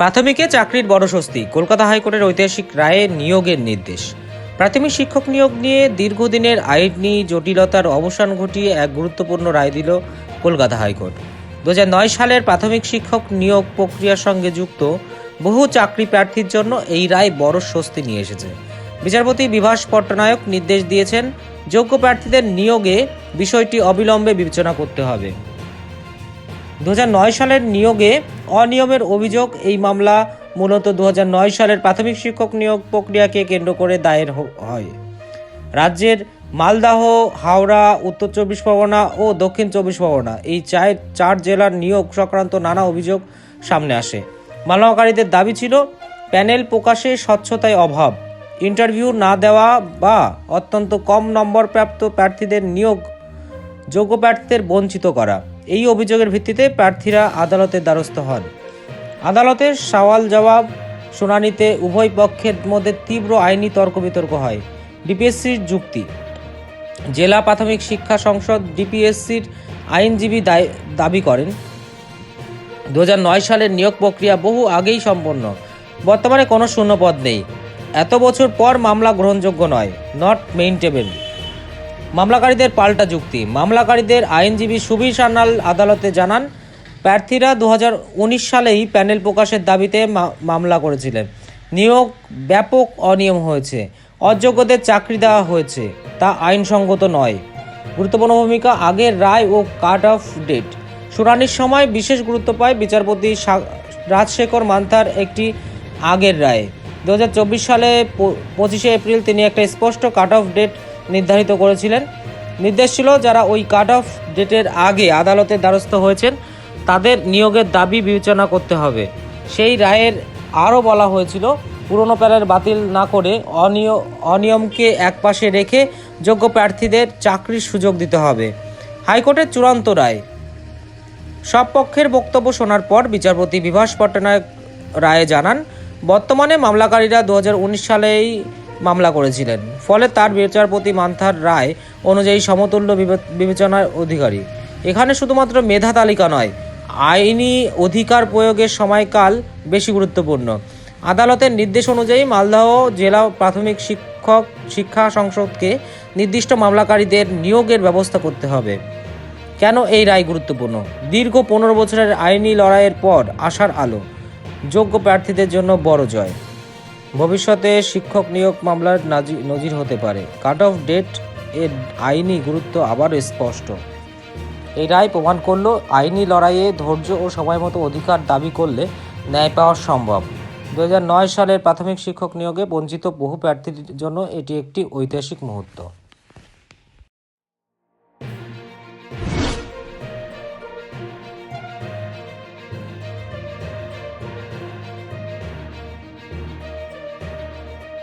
প্রাথমিকে চাকরির বড় স্বস্তি। কলকাতা হাইকোর্টের ঐতিহাসিক রায়ে নিয়োগের নির্দেশ। প্রাথমিক শিক্ষক নিয়োগ নিয়ে দীর্ঘদিনের আইনি জটিলতার অবসান ঘটিয়ে এক গুরুত্বপূর্ণ রায় দিল কলকাতা হাইকোর্ট। দু হাজার নয় সালের প্রাথমিক শিক্ষক নিয়োগ প্রক্রিয়ার সঙ্গে যুক্ত বহু চাকরি প্রার্থীর জন্য এই রায় বড় স্বস্তি নিয়ে এসেছে। বিচারপতি বিভাস পট্টনায়ক নির্দেশ দিয়েছেন, যোগ্য প্রার্থীদের নিয়োগে বিষয়টি অবিলম্বে বিবেচনা করতে হবে। দু হাজার নয় সালের নিয়োগে অনিয়মের অভিযোগ, এই মামলা মূলত দু হাজার নয় সালের প্রাথমিক শিক্ষক নিয়োগ প্রক্রিয়াকে কেন্দ্র করে দায়ের হয়। রাজ্যের মালদাহ, হাওড়া, উত্তর চব্বিশ পরগনা ও দক্ষিণ চব্বিশ পরগনা এই চার চার জেলার নিয়োগ সংক্রান্ত নানা অভিযোগ সামনে আসে। মামলাকারীদের দাবি ছিল, প্যানেল প্রকাশে স্বচ্ছতায় অভাব, ইন্টারভিউ না দেওয়া বা অত্যন্ত কম নম্বর প্রাপ্ত প্রার্থীদের নিয়োগ যোগ্য প্রার্থীদের বঞ্চিত করা। এই অভিযোগের ভিত্তিতে প্রার্থীরা আদালতের দ্বারস্থ হন। আদালতের সওয়াল জবাব শুনানিতে উভয় পক্ষের মধ্যে তীব্র আইনি তর্ক বিতর্ক হয়। ডিপিএসসির যুক্তি, জেলা প্রাথমিক শিক্ষা সংসদ ডিপিএসসির আইনজীবী দাবি করেন দু হাজার নয় সালের নিয়োগ প্রক্রিয়া বহু আগেই সম্পন্ন। বর্তমানে কোনো শূন্যপদ নেই। এত বছর পর মামলা গ্রহণযোগ্য নয়। নট মেইনটেবল মামলাকারীদের পাল্টা যুক্তি। মামলাকারীদের আইনজীবী সুবীর সান্যাল আদালতে জানান, প্রার্থীরা দু হাজার উনিশ সালেই প্যানেল প্রকাশের দাবিতে মামলা করেছিলেন। নিয়োগ ব্যাপক অনিয়ম হয়েছে। অযোগ্যদের চাকরি দেওয়া হয়েছে। তা আইনসঙ্গত নয়। গুরুত্বপূর্ণ ভূমিকা আগের রায় ও কাট অফ ডেট। শুনানির সময় বিশেষ গুরুত্ব পায় বিচারপতি রাজশেখর মান্থার একটি আগের রায়। দু হাজার চব্বিশ সালে পঁচিশে এপ্রিল তিনি একটা স্পষ্ট কাট অফ ডেট নির্ধারিত করেছিলেন। নির্দেশ ছিল যারা ওই কাট অফ ডেটের আগে আদালতের দ্বারস্থ হয়েছেন, তাদের নিয়োগের দাবি বিবেচনা করতে হবে। সেই রায়ের আরও বলা হয়েছিল, পুরনো প্যারের বাতিল না করে অনিয়, অনিয়মকে একপাশে রেখে যোগ্য প্রার্থীদের চাকরির সুযোগ দিতে হবে। হাইকোর্টের চূড়ান্ত রায়। সব পক্ষের বক্তব্য শোনার পর বিচারপতি বিভাস পট্টনায়ক রায়ে জানান, বর্তমানে মামলাকারীরা দু হাজার উনিশ সালেই মামলা করেছিলেন। ফলে তার বিচারপতি মান্থার রায় অনুযায়ী সমতুল্য বিবে- বিবেচনার অধিকারী। এখানে শুধুমাত্র মেধা তালিকা নয়, আইনি অধিকার প্রয়োগের সময়কাল বেশি গুরুত্বপূর্ণ। আদালতের নির্দেশ অনুযায়ী মালদহ জেলা প্রাথমিক শিক্ষক শিক্ষা সংসদকে নির্দিষ্ট মামলাকারীদের নিয়োগের ব্যবস্থা করতে হবে। কেন এই রায় গুরুত্বপূর্ণ? দীর্ঘ পনেরো বছরের আইনি লড়াইয়ের পর আসার আলো। যোগ্য প্রার্থীদের জন্য বড় জয়। ভবিষ্যতে শিক্ষক নিয়োগ মামলার নাজি- নজির হতে পারে। কাট অফ ডেট এর আইনি গুরুত্ব আবারও স্পষ্ট। এই রায় প্রমাণ করল, আইনি লড়াইয়ে ধৈর্য ও সময় মতো অধিকার দাবি করলে ন্যায় পাওয়া সম্ভব। দু হাজার নয় সালের প্রাথমিক শিক্ষক নিয়োগে বঞ্চিত বহু প্রার্থীর জন্য এটি একটি ঐতিহাসিক মুহূর্ত।